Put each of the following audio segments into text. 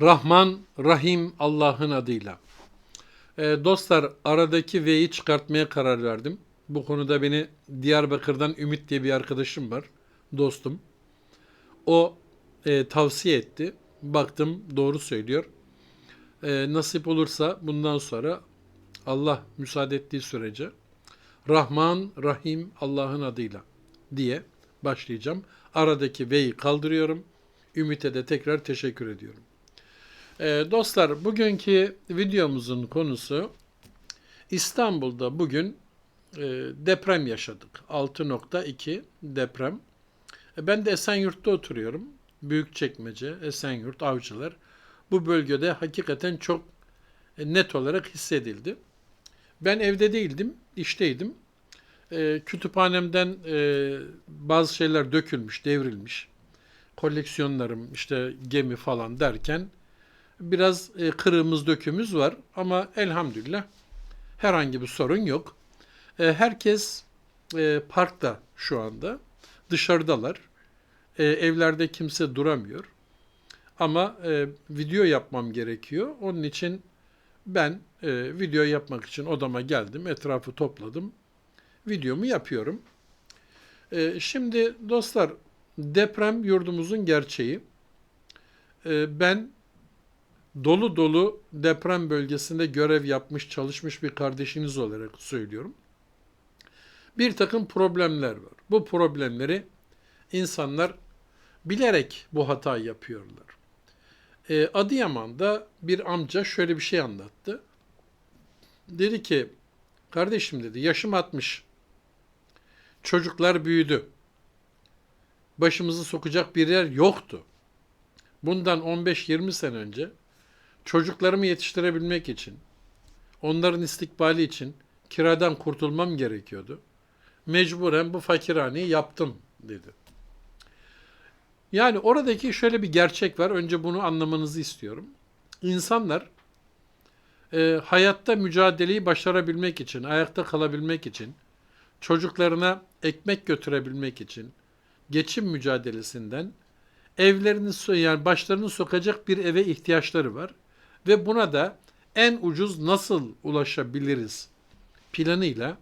Rahman, Rahim Allah'ın adıyla. Ee, dostlar aradaki V'yi çıkartmaya karar verdim. Bu konuda beni Diyarbakır'dan Ümit diye bir arkadaşım var, dostum. O e, tavsiye etti. Baktım doğru söylüyor. E, nasip olursa bundan sonra Allah müsaade ettiği sürece Rahman, Rahim Allah'ın adıyla diye başlayacağım. Aradaki V'yi kaldırıyorum. Ümit'e de tekrar teşekkür ediyorum. Ee, dostlar bugünkü videomuzun konusu İstanbul'da bugün e, deprem yaşadık. 6.2 deprem. E, ben de Esenyurt'ta oturuyorum. Büyükçekmece, Esenyurt, Avcılar. Bu bölgede hakikaten çok e, net olarak hissedildi. Ben evde değildim, işteydim. Kütüphanemden bazı şeyler dökülmüş, devrilmiş. Koleksiyonlarım, işte gemi falan derken biraz e, kırığımız dökümüz var ama elhamdülillah herhangi bir sorun yok. E, herkes e, parkta şu anda. Dışarıdalar. E, evlerde kimse duramıyor. Ama video yapmam gerekiyor. Onun için ben video yapmak için odama geldim. Etrafı topladım. Videomu yapıyorum. Şimdi dostlar deprem yurdumuzun gerçeği. Ben dolu dolu deprem bölgesinde görev yapmış, çalışmış bir kardeşiniz olarak söylüyorum. Bir takım problemler var. Bu problemleri insanlar bilerek bu hatayı yapıyorlar. E, Adıyaman'da bir amca şöyle bir şey anlattı. Dedi ki, kardeşim dedi, yaşım 60. Çocuklar büyüdü. Başımızı sokacak bir yer yoktu. Bundan 15-20 sene önce çocuklarımı yetiştirebilmek için, onların istikbali için kiradan kurtulmam gerekiyordu. Mecburen bu fakirhaneyi yaptım dedi. Yani oradaki şöyle bir gerçek var. Önce bunu anlamanızı istiyorum. İnsanlar e, hayatta mücadeleyi başarabilmek için, ayakta kalabilmek için, çocuklarına ekmek götürebilmek için, geçim mücadelesinden evlerini yani başlarını sokacak bir eve ihtiyaçları var ve buna da en ucuz nasıl ulaşabiliriz planıyla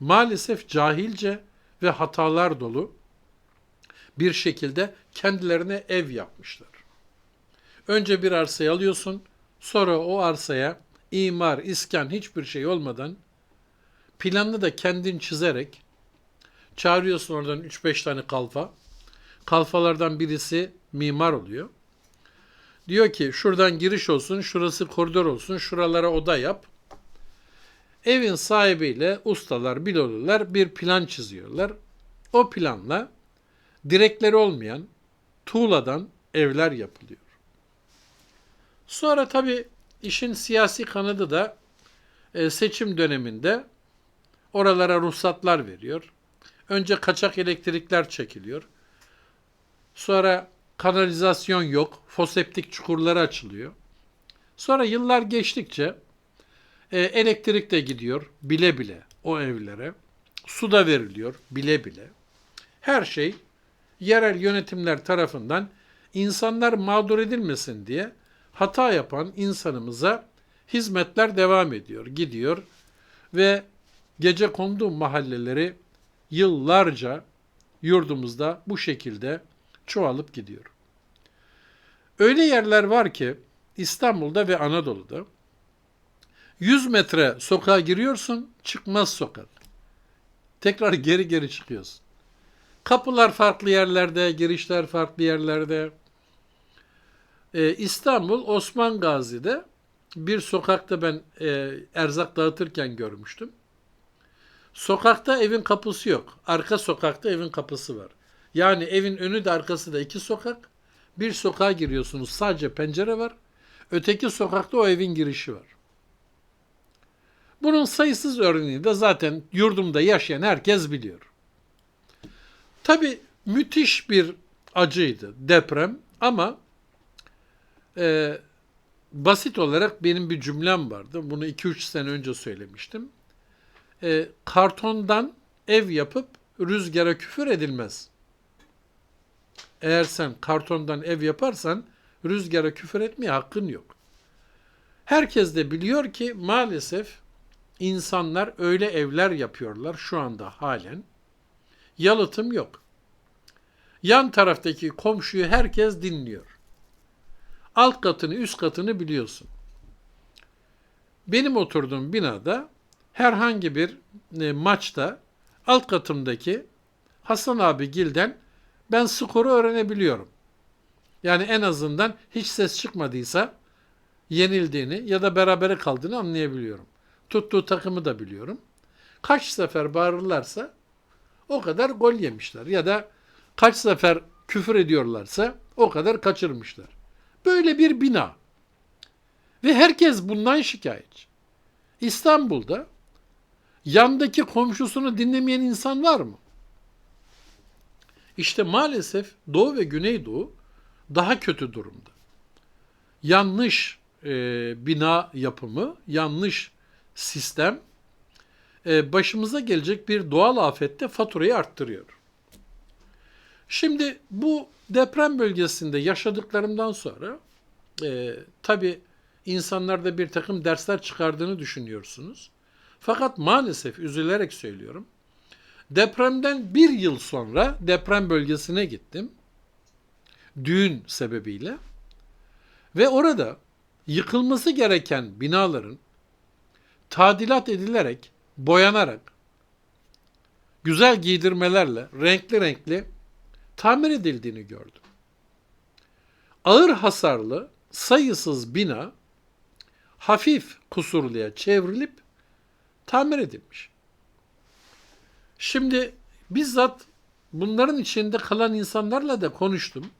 maalesef cahilce ve hatalar dolu bir şekilde kendilerine ev yapmışlar. Önce bir arsayı alıyorsun, sonra o arsaya imar, iskan hiçbir şey olmadan planını da kendin çizerek çağırıyorsun oradan 3-5 tane kalfa. Kalfalardan birisi mimar oluyor. Diyor ki şuradan giriş olsun, şurası koridor olsun, şuralara oda yap. Evin sahibiyle ustalar, bilolular bir plan çiziyorlar. O planla direkleri olmayan tuğladan evler yapılıyor. Sonra tabii işin siyasi kanadı da e, seçim döneminde oralara ruhsatlar veriyor. Önce kaçak elektrikler çekiliyor. Sonra kanalizasyon yok, foseptik çukurları açılıyor. Sonra yıllar geçtikçe e, elektrik de gidiyor bile bile o evlere. Su da veriliyor bile bile. Her şey yerel yönetimler tarafından insanlar mağdur edilmesin diye hata yapan insanımıza hizmetler devam ediyor, gidiyor ve gece kondu mahalleleri yıllarca yurdumuzda bu şekilde çoğalıp gidiyor. Öyle yerler var ki İstanbul'da ve Anadolu'da 100 metre sokağa giriyorsun, çıkmaz sokak. Tekrar geri geri çıkıyorsun. Kapılar farklı yerlerde, girişler farklı yerlerde. Ee, İstanbul Osman Gazi'de bir sokakta ben e, erzak dağıtırken görmüştüm. Sokakta evin kapısı yok. Arka sokakta evin kapısı var. Yani evin önü de arkası da iki sokak. Bir sokağa giriyorsunuz sadece pencere var. Öteki sokakta o evin girişi var. Bunun sayısız örneğini de zaten yurdumda yaşayan herkes biliyor. Tabi müthiş bir acıydı deprem ama e, basit olarak benim bir cümlem vardı. Bunu 2-3 sene önce söylemiştim. E, kartondan ev yapıp rüzgara küfür edilmez. Eğer sen kartondan ev yaparsan rüzgara küfür etmeye hakkın yok. Herkes de biliyor ki maalesef insanlar öyle evler yapıyorlar şu anda halen. Yalıtım yok. Yan taraftaki komşuyu herkes dinliyor. Alt katını, üst katını biliyorsun. Benim oturduğum binada herhangi bir e, maçta alt katımdaki Hasan abi Gil'den ben skoru öğrenebiliyorum. Yani en azından hiç ses çıkmadıysa yenildiğini ya da berabere kaldığını anlayabiliyorum. Tuttuğu takımı da biliyorum. Kaç sefer bağırırlarsa o kadar gol yemişler ya da kaç sefer küfür ediyorlarsa o kadar kaçırmışlar. Böyle bir bina. Ve herkes bundan şikayetçi. İstanbul'da yandaki komşusunu dinlemeyen insan var mı? İşte maalesef Doğu ve Güneydoğu daha kötü durumda. Yanlış e, bina yapımı, yanlış sistem e, başımıza gelecek bir doğal afette faturayı arttırıyor. Şimdi bu deprem bölgesinde yaşadıklarımdan sonra e, tabii insanlarda bir takım dersler çıkardığını düşünüyorsunuz. Fakat maalesef üzülerek söylüyorum. Depremden bir yıl sonra deprem bölgesine gittim. Düğün sebebiyle. Ve orada yıkılması gereken binaların tadilat edilerek, boyanarak, güzel giydirmelerle, renkli renkli tamir edildiğini gördüm. Ağır hasarlı sayısız bina hafif kusurluya çevrilip tamir edilmiş. Şimdi bizzat bunların içinde kalan insanlarla da konuştum.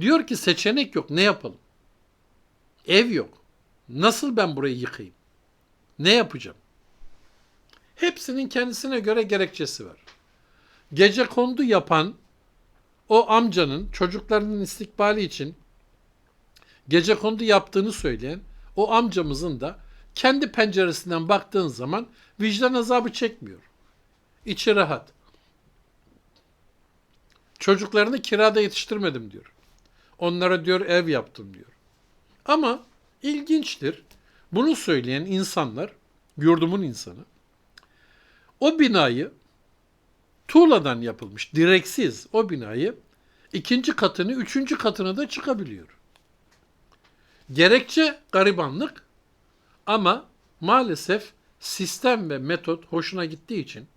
Diyor ki seçenek yok ne yapalım? Ev yok. Nasıl ben burayı yıkayım? Ne yapacağım? Hepsinin kendisine göre gerekçesi var. Gece kondu yapan o amcanın çocuklarının istikbali için gece kondu yaptığını söyleyen o amcamızın da kendi penceresinden baktığın zaman vicdan azabı çekmiyor. İçi rahat. Çocuklarını kirada yetiştirmedim diyor. Onlara diyor ev yaptım diyor. Ama ilginçtir. Bunu söyleyen insanlar, yurdumun insanı, o binayı tuğladan yapılmış, direksiz o binayı ikinci katını, üçüncü katını da çıkabiliyor. Gerekçe garibanlık ama maalesef sistem ve metot hoşuna gittiği için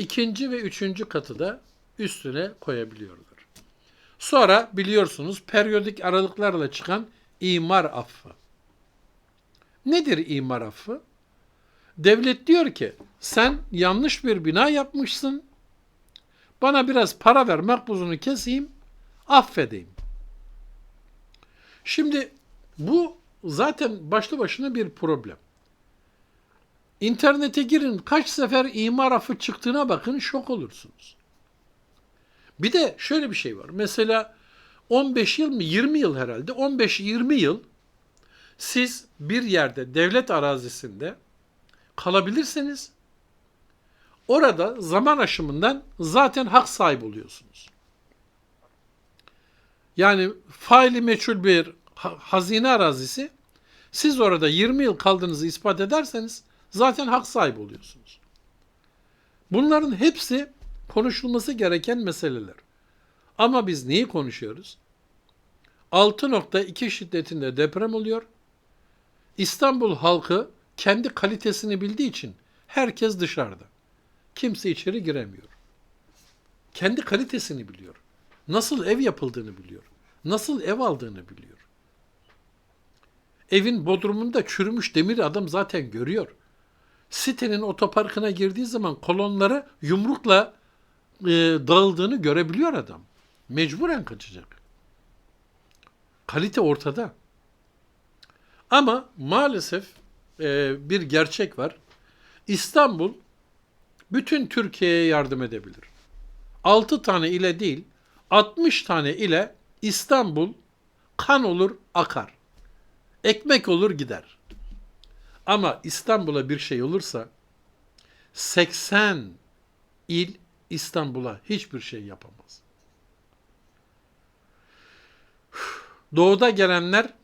ikinci ve üçüncü katı da üstüne koyabiliyorlar. Sonra biliyorsunuz periyodik aralıklarla çıkan imar affı. Nedir imar affı? Devlet diyor ki sen yanlış bir bina yapmışsın. Bana biraz para ver makbuzunu keseyim affedeyim. Şimdi bu zaten başlı başına bir problem. İnternete girin kaç sefer imar affı çıktığına bakın şok olursunuz. Bir de şöyle bir şey var. Mesela 15 yıl mı 20 yıl herhalde 15-20 yıl siz bir yerde devlet arazisinde kalabilirseniz orada zaman aşımından zaten hak sahibi oluyorsunuz. Yani faili meçhul bir hazine arazisi siz orada 20 yıl kaldığınızı ispat ederseniz zaten hak sahibi oluyorsunuz. Bunların hepsi konuşulması gereken meseleler. Ama biz neyi konuşuyoruz? 6.2 şiddetinde deprem oluyor. İstanbul halkı kendi kalitesini bildiği için herkes dışarıda. Kimse içeri giremiyor. Kendi kalitesini biliyor. Nasıl ev yapıldığını biliyor. Nasıl ev aldığını biliyor. Evin bodrumunda çürümüş demir adam zaten görüyor. Sitenin otoparkına girdiği zaman kolonları yumrukla e, dağıldığını görebiliyor adam. Mecburen kaçacak. Kalite ortada. Ama maalesef e, bir gerçek var. İstanbul bütün Türkiye'ye yardım edebilir. 6 tane ile değil, 60 tane ile İstanbul kan olur akar. Ekmek olur gider. Ama İstanbul'a bir şey olursa 80 il İstanbul'a hiçbir şey yapamaz. Doğuda gelenler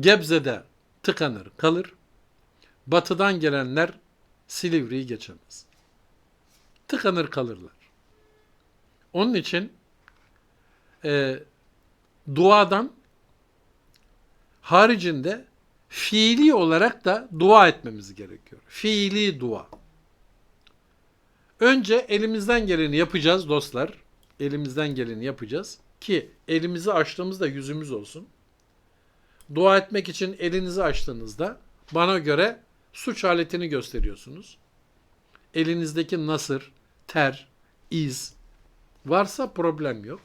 Gebze'de tıkanır, kalır. Batıdan gelenler Silivri'yi geçemez. Tıkanır kalırlar. Onun için e, duadan haricinde fiili olarak da dua etmemiz gerekiyor. Fiili dua. Önce elimizden geleni yapacağız dostlar. Elimizden geleni yapacağız ki elimizi açtığımızda yüzümüz olsun. Dua etmek için elinizi açtığınızda bana göre suç aletini gösteriyorsunuz. Elinizdeki nasır, ter, iz varsa problem yok.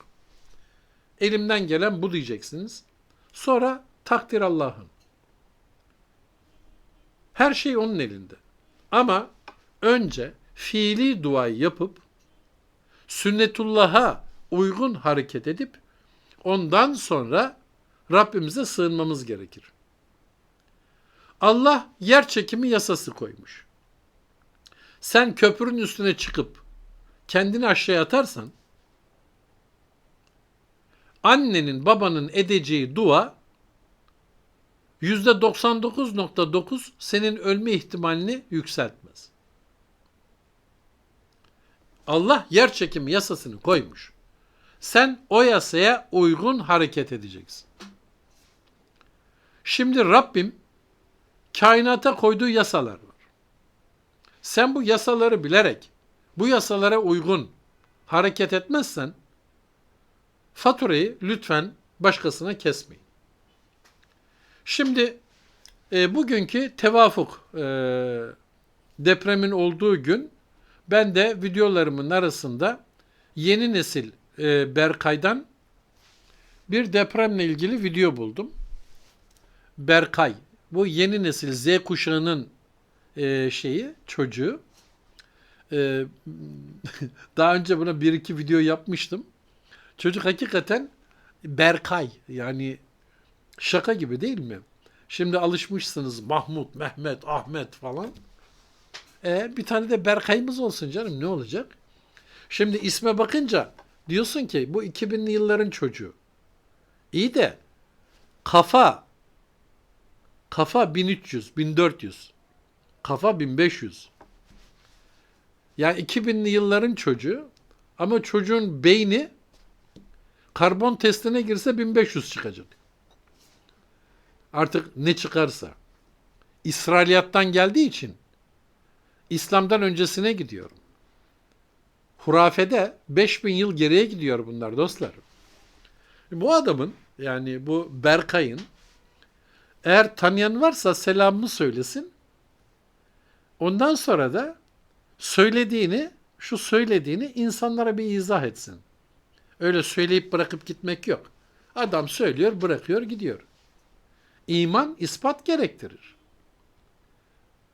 Elimden gelen bu diyeceksiniz. Sonra takdir Allah'ın. Her şey onun elinde. Ama önce fiili duayı yapıp sünnetullah'a uygun hareket edip ondan sonra Rabbimize sığınmamız gerekir. Allah yer çekimi yasası koymuş. Sen köprünün üstüne çıkıp kendini aşağıya atarsan annenin babanın edeceği dua %99.9 senin ölme ihtimalini yükseltmez. Allah yer çekimi yasasını koymuş. Sen o yasaya uygun hareket edeceksin. Şimdi Rabbim kainata koyduğu yasalar var. Sen bu yasaları bilerek, bu yasalara uygun hareket etmezsen faturayı lütfen başkasına kesmeyin. Şimdi e, bugünkü tevafuk e, depremin olduğu gün ben de videolarımın arasında yeni nesil e, Berkay'dan bir depremle ilgili video buldum. Berkay. Bu yeni nesil Z kuşağının e, şeyi, çocuğu. E, daha önce buna bir iki video yapmıştım. Çocuk hakikaten Berkay. Yani şaka gibi değil mi? Şimdi alışmışsınız Mahmut, Mehmet, Ahmet falan. E, bir tane de Berkay'ımız olsun canım ne olacak? Şimdi isme bakınca diyorsun ki bu 2000'li yılların çocuğu. İyi de kafa kafa 1300, 1400. Kafa 1500. Yani 2000'li yılların çocuğu ama çocuğun beyni karbon testine girse 1500 çıkacak. Artık ne çıkarsa. İsrailiyattan geldiği için İslam'dan öncesine gidiyorum. Hurafede 5000 yıl geriye gidiyor bunlar dostlar. Bu adamın yani bu Berkay'ın eğer tanıyan varsa selamımı söylesin. Ondan sonra da söylediğini, şu söylediğini insanlara bir izah etsin. Öyle söyleyip bırakıp gitmek yok. Adam söylüyor, bırakıyor, gidiyor. İman ispat gerektirir.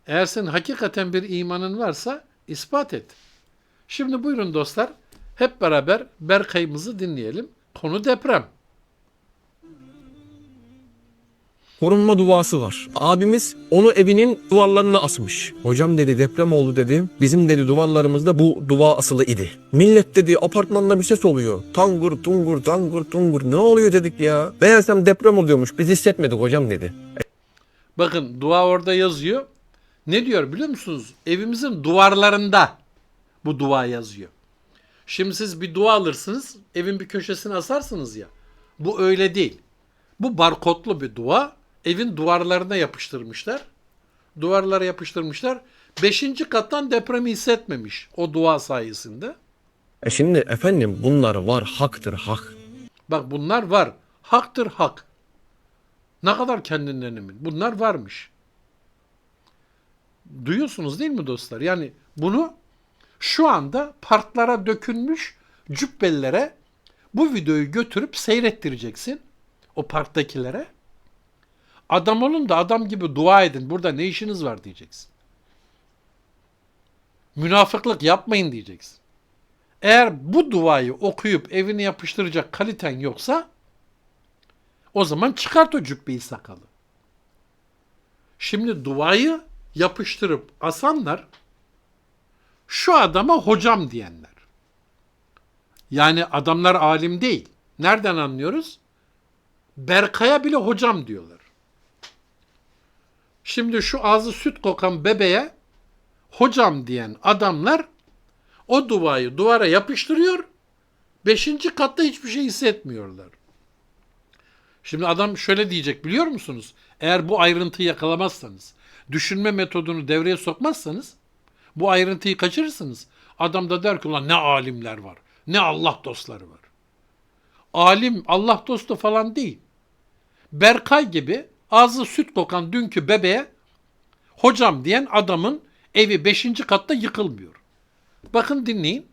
Eğer senin hakikaten bir imanın varsa ispat et. Şimdi buyurun dostlar, hep beraber Berkay'ımızı dinleyelim. Konu deprem. Korunma duası var. Abimiz onu evinin duvarlarına asmış. Hocam dedi deprem oldu dedi. Bizim dedi duvarlarımızda bu dua asılı idi. Millet dedi apartmanda bir ses oluyor. Tangur tungur tangur tungur ne oluyor dedik ya. Meğersem deprem oluyormuş biz hissetmedik hocam dedi. Bakın dua orada yazıyor. Ne diyor biliyor musunuz? Evimizin duvarlarında bu dua yazıyor. Şimdi siz bir dua alırsınız, evin bir köşesine asarsınız ya. Bu öyle değil. Bu barkodlu bir dua. Evin duvarlarına yapıştırmışlar. Duvarlara yapıştırmışlar. Beşinci kattan depremi hissetmemiş o dua sayesinde. E şimdi efendim bunlar var haktır hak. Bak bunlar var. Haktır hak. Ne kadar kendinden emin. Bunlar varmış. Duyuyorsunuz değil mi dostlar? Yani bunu şu anda parklara dökülmüş cübbelilere bu videoyu götürüp seyrettireceksin. O parktakilere. Adam olun da adam gibi dua edin. Burada ne işiniz var diyeceksin. Münafıklık yapmayın diyeceksin. Eğer bu duayı okuyup evine yapıştıracak kaliten yoksa o zaman çıkart o cübbeyi sakalı. Şimdi duayı yapıştırıp asanlar şu adama hocam diyenler. Yani adamlar alim değil. Nereden anlıyoruz? Berkay'a bile hocam diyorlar. Şimdi şu ağzı süt kokan bebeğe hocam diyen adamlar o duayı duvara yapıştırıyor. Beşinci katta hiçbir şey hissetmiyorlar. Şimdi adam şöyle diyecek biliyor musunuz? Eğer bu ayrıntıyı yakalamazsanız, düşünme metodunu devreye sokmazsanız bu ayrıntıyı kaçırırsınız. Adam da der ki ulan ne alimler var, ne Allah dostları var. Alim, Allah dostu falan değil. Berkay gibi ağzı süt kokan dünkü bebeğe hocam diyen adamın evi 5. katta yıkılmıyor. Bakın dinleyin.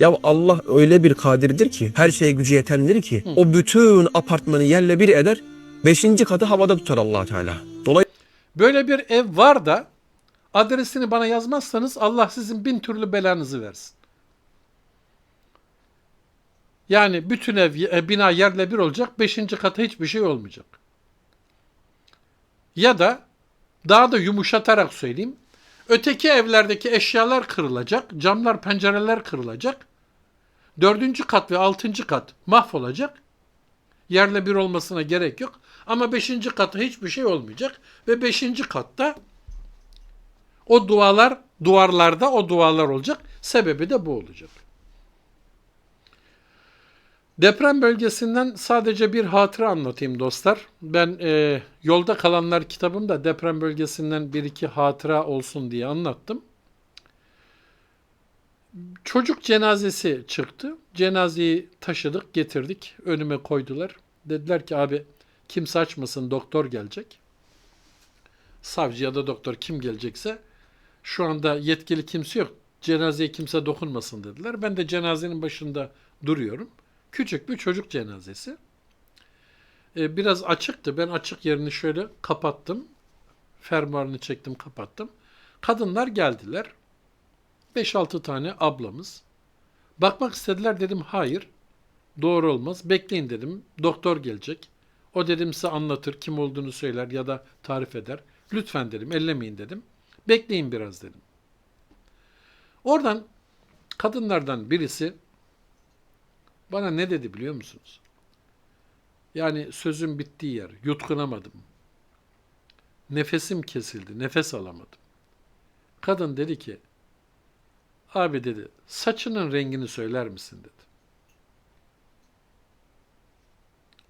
Ya Allah öyle bir kadirdir ki, her şeye gücü yetendir ki, o bütün apartmanı yerle bir eder, beşinci katı havada tutar allah Teala. Dolayısıyla Böyle bir ev var da adresini bana yazmazsanız Allah sizin bin türlü belanızı versin. Yani bütün ev, e, bina yerle bir olacak, beşinci kata hiçbir şey olmayacak. Ya da daha da yumuşatarak söyleyeyim, öteki evlerdeki eşyalar kırılacak, camlar, pencereler kırılacak. Dördüncü kat ve altıncı kat mahvolacak. Yerle bir olmasına gerek yok. Ama beşinci katta hiçbir şey olmayacak. Ve beşinci katta o dualar, duvarlarda o dualar olacak. Sebebi de bu olacak. Deprem bölgesinden sadece bir hatıra anlatayım dostlar. Ben e, Yolda Kalanlar kitabımda deprem bölgesinden bir iki hatıra olsun diye anlattım. Çocuk cenazesi çıktı. Cenazeyi taşıdık, getirdik. Önüme koydular. Dediler ki abi kimse açmasın doktor gelecek. Savcı ya da doktor kim gelecekse şu anda yetkili kimse yok. Cenazeye kimse dokunmasın dediler. Ben de cenazenin başında duruyorum. Küçük bir çocuk cenazesi. Ee, biraz açıktı. Ben açık yerini şöyle kapattım. Fermuarını çektim kapattım. Kadınlar geldiler. 5-6 tane ablamız. Bakmak istediler dedim hayır. Doğru olmaz. Bekleyin dedim. Doktor gelecek. O dedim size anlatır, kim olduğunu söyler ya da tarif eder. Lütfen dedim, ellemeyin dedim. Bekleyin biraz dedim. Oradan kadınlardan birisi bana ne dedi biliyor musunuz? Yani sözün bittiği yer, yutkunamadım. Nefesim kesildi, nefes alamadım. Kadın dedi ki, abi dedi, saçının rengini söyler misin dedi.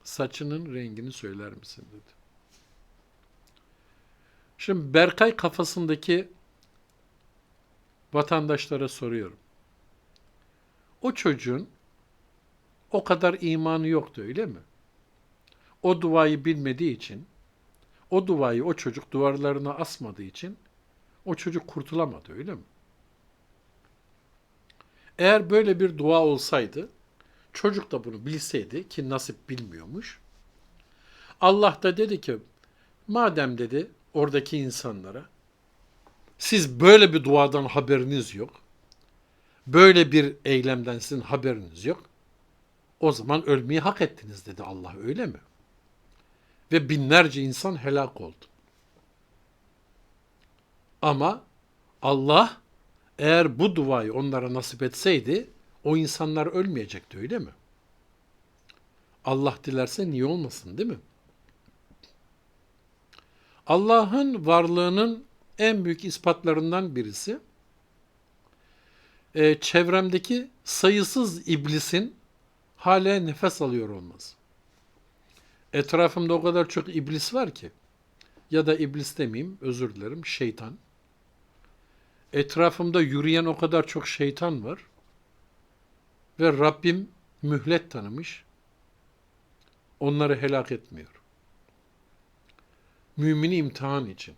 saçının rengini söyler misin dedi. Şimdi Berkay kafasındaki vatandaşlara soruyorum. O çocuğun o kadar imanı yoktu öyle mi? O duayı bilmediği için, o duayı o çocuk duvarlarına asmadığı için o çocuk kurtulamadı öyle mi? Eğer böyle bir dua olsaydı Çocuk da bunu bilseydi ki nasip bilmiyormuş. Allah da dedi ki madem dedi oradaki insanlara siz böyle bir duadan haberiniz yok. Böyle bir eylemden sizin haberiniz yok. O zaman ölmeyi hak ettiniz dedi Allah öyle mi? Ve binlerce insan helak oldu. Ama Allah eğer bu duayı onlara nasip etseydi o insanlar ölmeyecekti öyle mi? Allah dilerse niye olmasın değil mi? Allah'ın varlığının en büyük ispatlarından birisi e, çevremdeki sayısız iblisin hala nefes alıyor olması. Etrafımda o kadar çok iblis var ki ya da iblis demeyeyim özür dilerim şeytan. Etrafımda yürüyen o kadar çok şeytan var ve Rabbim mühlet tanımış. Onları helak etmiyor. Mümini imtihan için.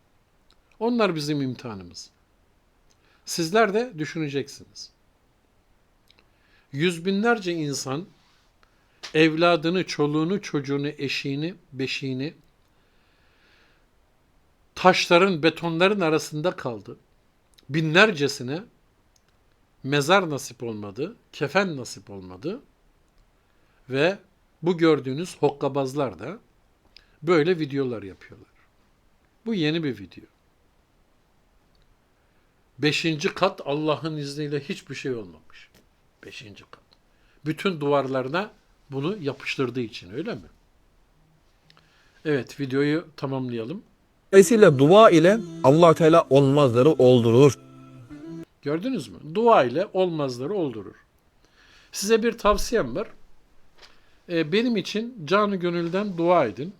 Onlar bizim imtihanımız. Sizler de düşüneceksiniz. Yüz binlerce insan evladını, çoluğunu, çocuğunu, eşiğini, beşiğini taşların, betonların arasında kaldı. Binlercesine mezar nasip olmadı, kefen nasip olmadı ve bu gördüğünüz hokkabazlar da böyle videolar yapıyorlar. Bu yeni bir video. Beşinci kat Allah'ın izniyle hiçbir şey olmamış. Beşinci kat. Bütün duvarlarına bunu yapıştırdığı için öyle mi? Evet videoyu tamamlayalım. Dolayısıyla dua ile allah Teala olmazları oldurur. Gördünüz mü? Dua ile olmazları oldurur. Size bir tavsiyem var. Ee, benim için canı gönülden dua edin.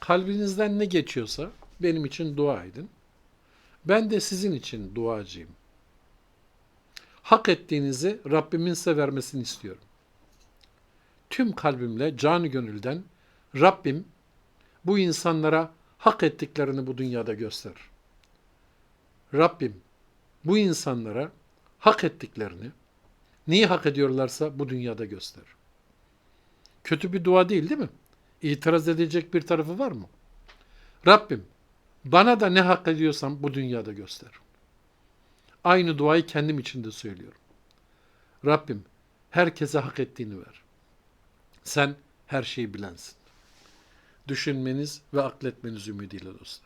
Kalbinizden ne geçiyorsa benim için dua edin. Ben de sizin için duacıyım. Hak ettiğinizi Rabbimin size vermesini istiyorum. Tüm kalbimle, canı gönülden Rabbim bu insanlara hak ettiklerini bu dünyada gösterir. Rabbim bu insanlara hak ettiklerini, neyi hak ediyorlarsa bu dünyada göster. Kötü bir dua değil değil mi? İtiraz edecek bir tarafı var mı? Rabbim bana da ne hak ediyorsam bu dünyada göster. Aynı duayı kendim için de söylüyorum. Rabbim herkese hak ettiğini ver. Sen her şeyi bilensin. Düşünmeniz ve akletmeniz ümidiyle dostlar.